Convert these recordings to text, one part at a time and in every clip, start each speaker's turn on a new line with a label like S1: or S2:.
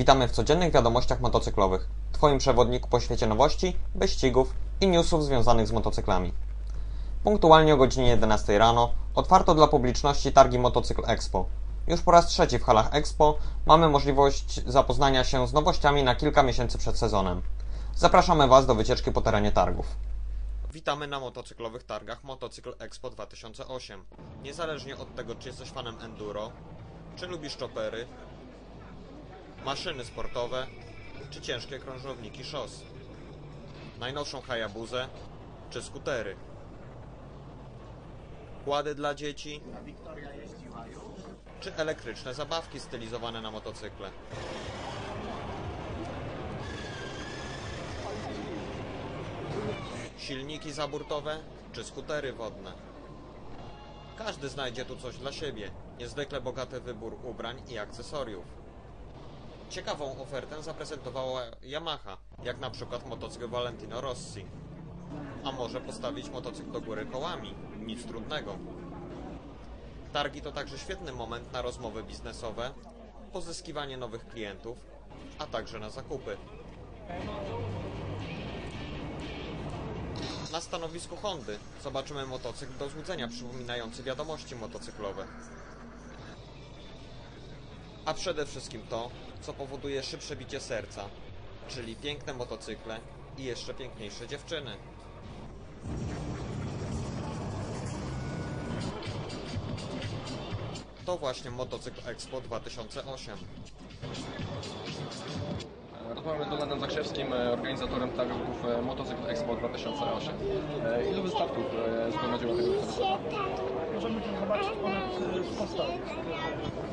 S1: Witamy w codziennych wiadomościach motocyklowych. Twoim przewodniku po świecie nowości, wyścigów i newsów związanych z motocyklami. Punktualnie o godzinie 11 rano otwarto dla publiczności targi Motocykl Expo. Już po raz trzeci w halach Expo mamy możliwość zapoznania się z nowościami na kilka miesięcy przed sezonem. Zapraszamy Was do wycieczki po terenie targów. Witamy na motocyklowych targach Motocykl Expo 2008. Niezależnie od tego, czy jesteś fanem enduro, czy lubisz chopery, maszyny sportowe, czy ciężkie krążowniki szos, najnowszą Hayabuzę, czy skutery, kłady dla dzieci, czy elektryczne zabawki stylizowane na motocykle. Silniki zaburtowe czy skutery wodne. Każdy znajdzie tu coś dla siebie. Niezwykle bogaty wybór ubrań i akcesoriów. Ciekawą ofertę zaprezentowała Yamaha, jak na przykład motocykl Valentino Rossi. A może postawić motocykl do góry kołami? Nic trudnego. Targi to także świetny moment na rozmowy biznesowe, pozyskiwanie nowych klientów, a także na zakupy. Na stanowisku Hondy zobaczymy motocykl do złudzenia przypominający wiadomości motocyklowe. A przede wszystkim to, co powoduje szybsze bicie serca, czyli piękne motocykle i jeszcze piękniejsze dziewczyny. To właśnie motocykl Expo 2008.
S2: Rozmawiamy z Donaldem Zakrzewskim, e, organizatorem targów e, Motocykl Expo 2008. E, Ilu wystartów e, zgromadziło tego?
S3: Możemy zobaczyć ponad 100 stoi.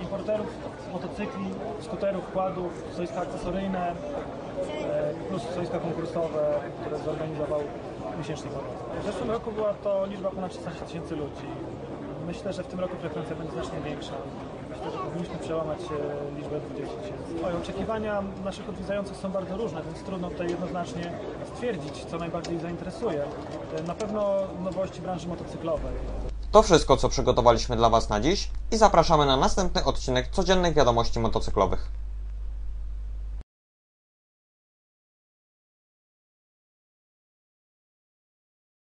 S3: Importerów motocykli, skuterów, kładów, stoiska akcesoryjne, e, plus stoiska konkursowe, które zorganizował miesięcznik. W zeszłym roku była to liczba ponad 16 tysięcy ludzi. Myślę, że w tym roku frekwencja będzie znacznie większa. Myślę, że powinniśmy przełamać e, liczbę 20 tysięcy. Oj, Oczekiwania naszych odwiedzających są bardzo różne, więc trudno tutaj jednoznacznie stwierdzić, co najbardziej zainteresuje. E, Na pewno nowości branży motocyklowej.
S1: To wszystko, co przygotowaliśmy dla Was na dziś i zapraszamy na następny odcinek codziennych wiadomości motocyklowych.